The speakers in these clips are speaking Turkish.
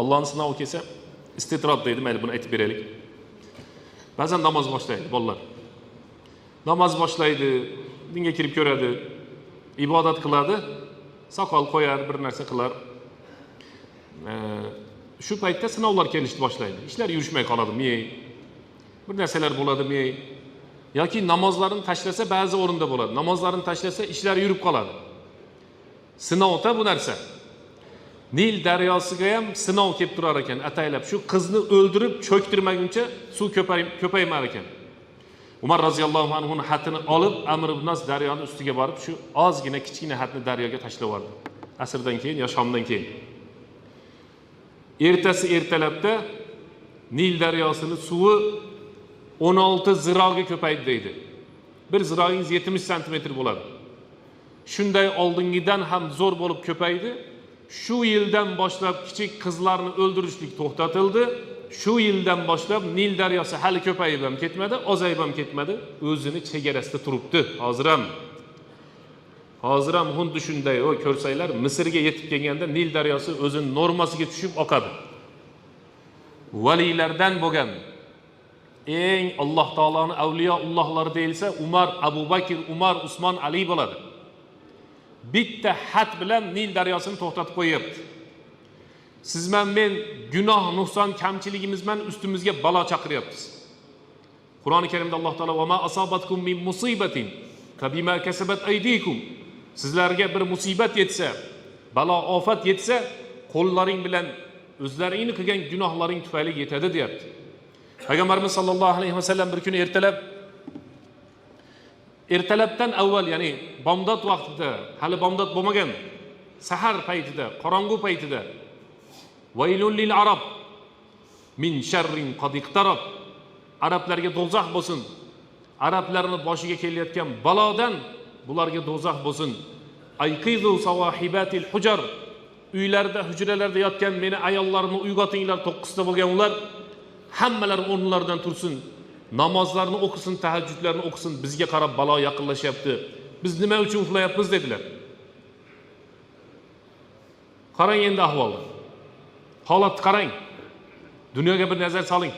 allohni sinovi kelsa istitrob deydi mayli buni aytib beraylik ba'zan namoz boshlaydi bolalar namoz boshlaydi dinga kirib ko'radi ibodat qiladi soqol qo'yar bir narsa qilar Ee, shu paytda sinovlar kelishni boshlaydi ishlar yurishmay qoladi miyay bir narsalar bo'ladi miyay yoki namozlarini tashlasa ba'zi o'rinda bo'ladi namozlarini tashlasa ishlar yurib qoladi sinovda bu narsa nil daryosiga ham sinov kelib turar ekan ataylab. Shu qizni o'ldirib cho'ktirmaguncha suv ko'pay- ko'paymar ekan. Umar roziyallohu anhuni xatini olib amr ibn As daryoni ustiga borib shu ozgina kichkina xatni daryoga tashlab yubordi asrdan keyin yo shomdan keyin. Ertasi ertalabda nil daryosini suvi 16 ziroga ko'paydi deydi. Bir ziroingiz 70 santimetr bo'ladi. Shunday oldingidan ham zo'r bo'lib ko'paydi shu yildan boshlab kichik qizlarni o'ldirishlik to'xtatildi shu yildan boshlab nil daryosi hali ko'payib ham ketmadi ozayib ham ketmadi o'zini chegarasida turibdi hozir ham hozir ham xuddi o ko'rsanglar misrga yetib kelganda nil daryosi o'zini normasiga tushib oqadi valiylardan bo'lgan eng alloh taoloni avliyoullohlari deyilsa umar abu bakr umar usmon ali bo'ladi bitta xat bilan nil daryosini to'xtatib qo'yyapti siz bilan men gunoh nuqson kamchiligimiz bilan ustimizga balo chaqiryapmiz. Qur'oni karimda alloh taolo "Vama asobatkum min musibatin fabima kasabat aydikum. Sizlarga bir musibat yetsa balo ofat yetsa qo'llaring bilan o'zlaringni qilgan gunohlaring tufayli yetadi deyapti. Payg'ambarimiz sollallohu alayhi vasallam bir kuni ertalab ertalabdan avval ya'ni bomdod vaqtida hali bomdod bo'lmagan sahar paytida qorong'u paytida vaylun lil arab min sharrin qad iqtarab arablarga do'zax bo'lsin. Arablarni boshiga kelayotgan balodan bularga do'zax bo'lsin. Ayqizu savahibatil hujar uylarda hujralarda yotgan meni ayollarimni uyg'otinglar to'qqizta bo'lgan ular hammalari o'rnlaridan tursin namozlarni o'qisin tahajjudlarni o'qisin bizga qarab balo yaqinlashyapti biz nima uchun uxlayapmiz dedilar qarang endi ahvolni holatni qarang dunyoga bir nazar soling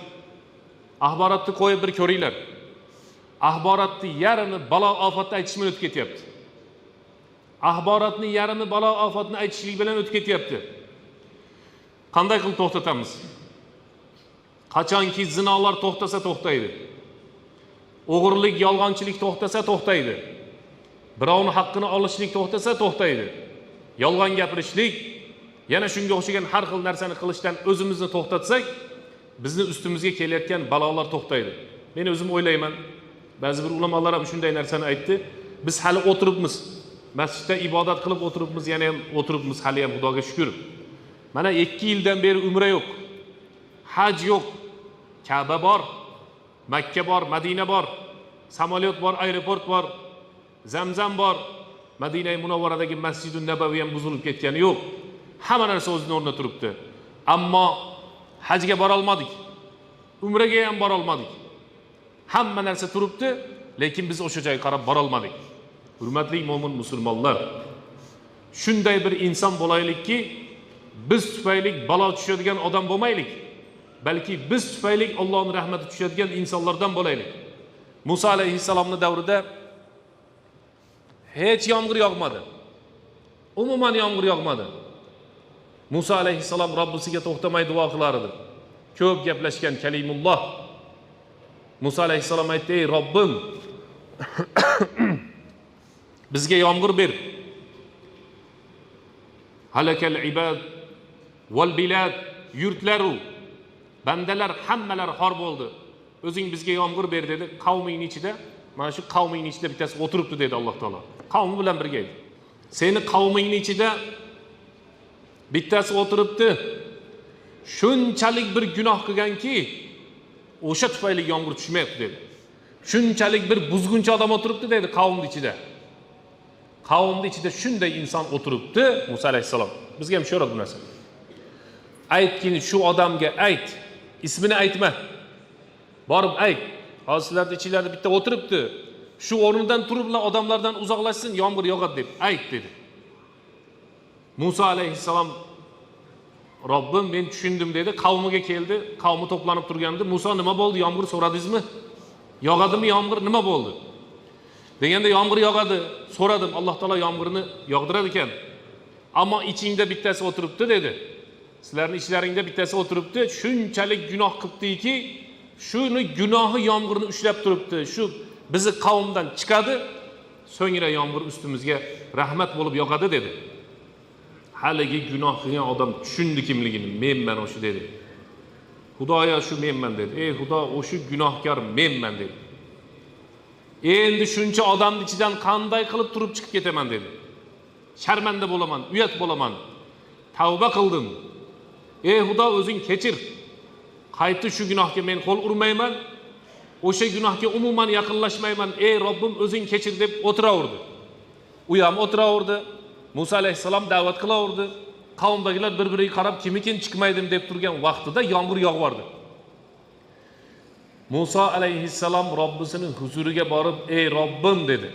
axborotni qo'yib bir ko'ringlar axborotni yarmi balo ofatni aytish bilan o'tib ketyapti axborotni yarmi balo ofatni aytishlik bilan o'tib ketyapti qanday qilib to'xtatamiz qachonki zinolar to'xtasa to'xtaydi o'g'irlik yolg'onchilik to'xtasa to'xtaydi birovni haqqini olishlik to'xtasa to'xtaydi. Yolg'on gapirishlik yana shunga o'xshagan har xil narsani qilishdan o'zimizni to'xtatsak bizni ustimizga kelayotgan balolar to'xtaydi. Men o'zim o'ylayman ba'zi bir ulamolar ham shunday narsani aytdi. Biz hali o'tiribmiz. Masjidda ibodat qilib o'tiribmiz yana ham o'tiribmiz hali ham xudoga shukur mana ikki yildan beri umra yo'q haj yo'q kaba bor makka bor madina bor samolyot bor aeroport bor zamzam bor. Madina munavvaradagi masjidi nabaviy ham buzilib ketgani yo'q hamma narsa o'zini o'rnida turibdi ammo hajga borolmadik umraga ham borolmadik hamma narsa turibdi lekin biz o'sha joyga qarab borolmadik hurmatli mo'min musulmonlar shunday bir inson bo'laylikki biz tufayli balo tushadigan odam bo'lmaylik balki biz tufayli Allohning rahmati tushadigan insonlardan bo'laylik muso alayhissalomni davrida hech yomg'ir yog'madi umuman yomg'ir yog'madi muso alayhissalom robbisiga to'xtamay duo qilar edi ko'p gaplashgan kalimulloh muso alayhissalom aytdi ey robbim bizga yomg'ir ber halakal ibad val bilad yurtlaru bandalar hammalari xor bo'ldi. O'zing bizga yomg'ir ber dedi. Qavmingni ichida mana shu qavmingni ichida bittasi o'tiribdi dedi alloh taolo. Qavmi bilan birga edi seni qavmingni ichida bittasi o'tiribdi. Shunchalik bir gunoh qilganki o'sha tufayli yomg'ir tushmayapti dedi. Shunchalik bir buzg'unchi odam o'tiribdi dedi qavmni ichida. Qavmni ichida shunday inson o'tiribdi muso alayhissalom. Bizga ham tushiradi bu narsa. Aytgin shu odamga ayt ismini aytma borib ayt hozir sizlarni ichinglarda bitta o'tiribdi shu o'rnidan turib odamlardan uzoqlashsin yomg'ir yog'adi deb ayt dedi muso alayhissalom Robbim men tushundim dedi. Qavmiga keldi. Qavmi to'planib turganda Musa nima bo'ldi? Yomg'ir so'radingizmi? Yog'adimi yomg'ir? Nima bo'ldi? Deganda yomg'ir yog'adi. So'radim. Alloh taolo yomg'irni yog'dirar ekan. Ammo ichingda bittasi o'tiribdi dedi. Sizlarning ichlaringda bittasi o'tiribdi, shunchalik gunoh qilibdiki, shuni gunohi yomg'irni ushlab turibdi. Shu bizni qavmdan chiqadi, so'ngra yomg'ir ustimizga rahmat bo'lib yog'adi dedi. haligi gunoh qilgan odam tushundi kimligini menman o'sha dedi. Xudoyo shu menman dedi. Ey xudo o'sha gunohkor menman dedi. Endi shuncha odamni ichidan qanday qilib turib chiqib ketaman dedi. Sharmanda bo'laman uyat bo'laman. Tavba qildim ey xudo o'zing kechir qayta shu gunohga men qo'l urmayman o'sha gunohga umuman yaqinlashmayman. Ey robbim o'zing kechir deb o'tiraverdi. U ham o'tiraverdi. Muso alayhissalom da'vat qilaverdi. Qavmdagilar bir biriga qarab kimikin chiqmaydim? deb turgan vaqtida yomg'ir yog'vordi muso alayhissalom robbisining huzuriga borib ey robbim dedi.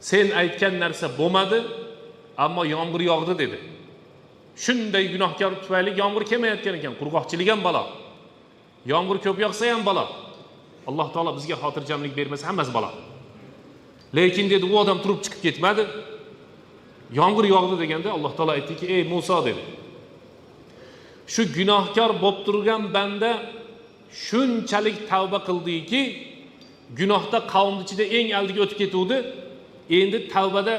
Sen aytgan narsa bo'lmadi ammo yomg'ir yog'di dedi shunday gunohkor tufayli yomg'ir kelmayotgan ekan qurg'oqchilik ham balo yomg'ir ko'p yog'sa ham balo alloh taolo bizga xotirjamlik bermasa hammasi balo lekin dedi u odam turib chiqib ketmadi. Yomg'ir yog'di deganda alloh taolo aytdiki ey muso dedi. Shu gunohkor bo'lib turgan banda shunchalik tavba qildiki gunohda qavmni ichida eng oldiga o'tib ketuvdi. Endi tavbada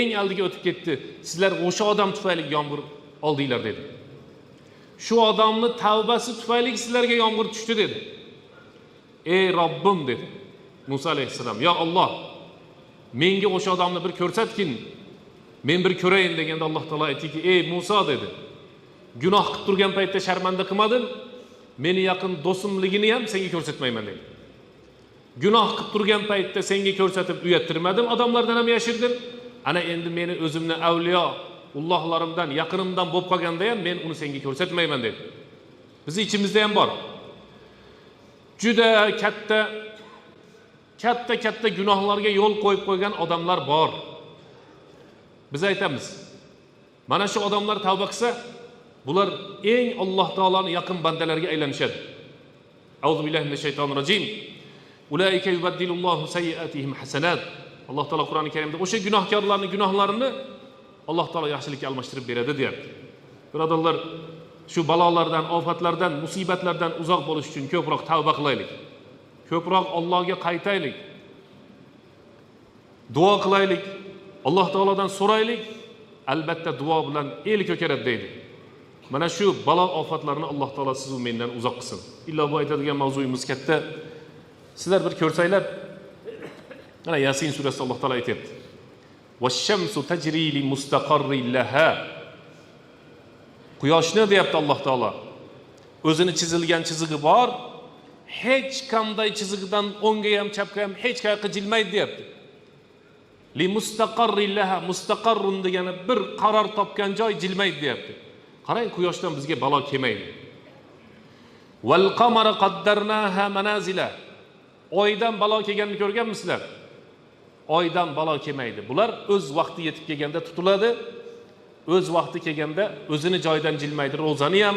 eng oldiga o'tib ketdi. Sizlar o'sha odam tufayli yomg'ir oldinglar dedi. Shu odamni tavbasi tufayli sizlarga yomg'ir tushdi dedi. Ey robbim dedi muso alayhissalom yo olloh menga o'sha odamni bir ko'rsatgin men bir ko'rayin deganda alloh taolo aytdiki ey muso dedi. Gunoh qilib turgan paytda sharmanda qilmadin meni yaqin do'stimligini ham senga ko'rsatmayman dedi. Gunoh qilib turgan paytda senga ko'rsatib uyattirmadim odamlardan ham yashirdim ana endi meni o'zimni avliyo bo'lib qolganda ham men uni senga ko'rsatmayman dedi. Bizni ichimizda ham bor juda katta katta katta gunohlarga yo'l qo'yib qo'ygan odamlar bor biz aytamiz mana shu odamlar tavba qilsa bular eng alloh taoloni yaqin bandalariga aylanishadi. Auzu billahi minash shaytonir rojim ulaika yubaddilullohu sayyiatihim hasanat. Alloh taolo qur'oni karimda o'sha gunohkorlarni gunohlarini alloh taolo yaxshilikka almashtirib beradi deyapti birodarlar shu balolardan ofatlardan musibatlardan uzoq bo'lish uchun ko'proq tavba qilaylik ko'proq allohga qaytaylik. Duo qilaylik alloh taolodan so'raylik. Albatta duo bilan el ko'karadi deydi. Mana shu balo ofatlarni alloh taolo sizu mendan uzoq qilsin illo bu aytadigan mavzuyimiz katta sizlar bir ko'rsanglar mana yasin surasida alloh taolo aytyapti vashamsu tajri li mustaqarrin laha quyoshni deyapti alloh taolo o'zini chizilgan chizig'i bor hech qanday chizig'idan o'ngga ham chapga ham hech qayoqqa jilmaydi deyapti. Li mustaqarrin laha mustaqarrun degani bir qaror topgan joy jilmaydi deyapti. Qarang quyoshdan bizga balo kelmaydi. Val qamara qaddarnaha manazila. Oydan balo kelganini ko'rganmisizlar oydan balo kelmaydi bular o'z vaqti yetib kelganda tutiladi. O'z vaqti kelganda o'zini joyidan jilmaydi. Ro'zani ham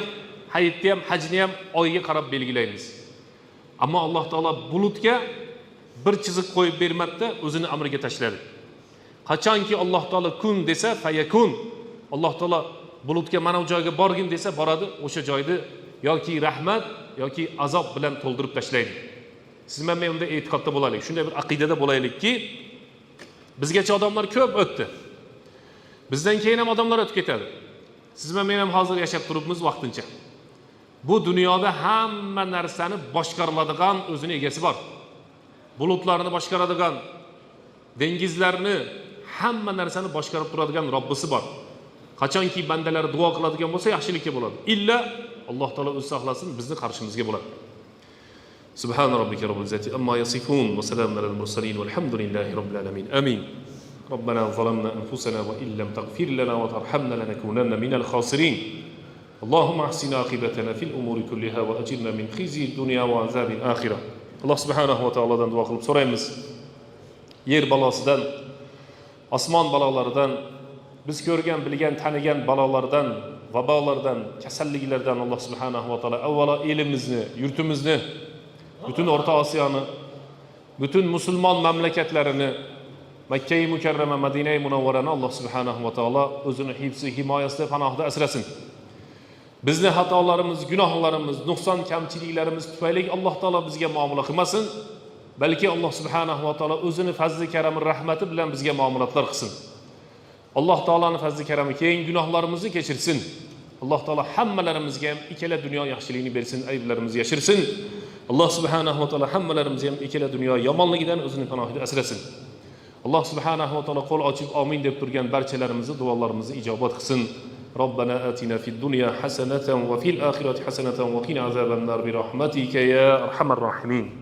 hayitni ham hajni ham oyga qarab belgilaymiz. Ammo alloh taolo bulutga bir chiziq qo'yib bermadida o'zini amriga tashladi. Qachonki alloh taolo kun desa fayakun. Alloh taolo bulutga mana bu joyga borgin desa boradi o'sha joyni yoki rahmat yoki azob bilan to'ldirib tashlaydi. Siz bilan men unda e'tiqodda bo'laylik. Shunday bir aqidada bo'laylikki bizgacha odamlar ko'p o'tdi bizdan keyin ham odamlar o'tib ketadi siz bilan men ham hozir yashab turibmiz vaqtincha bu dunyoda hamma narsani boshqariladigan o'zini egasi bor bulutlarni boshqaradigan dengizlarni hamma narsani boshqarib turadigan robbisi bor qachonki bandalar duo qiladigan bo'lsa yaxshilikka bo'ladi illa alloh taolo o'zi saqlasin bizni qarshimizga bo'ladi سبحان ربك رب العزة أما يصفون وسلام على المرسلين والحمد لله رب العالمين. آمين. ربنا ظلمنا أنفسنا وإن لم تغفر لنا وترحمنا لنكونن من الخاسرين. اللهم أحسن عاقبتنا في الأمور كلها وأجرنا من خزي الدنيا وعذاب الآخرة. الله سبحانه وتعالى دعا قılıp sorayımız yer balasıdan osmon balolaridan biz ko'rgan bilgan tanigan balolardan vabolardan kasalliklardan alloh subhanahu va taolo avvalo elimizni yurtimizni butun o'rta osiyoni butun musulmon mamlakatlarini makkai mukarrama madinai munavvarani alloh subhanahu va taolo o'zini hibsi himoyasida panohida asrasin bizni xatolarimiz gunohlarimiz nuqson kamchiliklarimiz tufayli alloh taolo bizga muomala qilmasin balki alloh subhanahu va taolo o'zini fazli karami rahmati bilan bizga muomalatlar qilsin alloh taoloni fazli karami keng gunohlarimizni kechirsin alloh taolo hammalarimizga ham ikkala dunyo yaxshiligini bersin ayblarimizni yashirsin alloh subhanahu va taolo hammalarimizga ham ikkala dunyo yomonligidan o'zini panohida asrasin alloh subhanahu va taolo qo'l ochib omin deb turgan barchalarimizni duolarimizni ijobat qilsin ربنا آتنا في الدنيا حسنة وفي الآخرة حسنة وقنا عذاب النار برحمتك يا أرحم الراحمين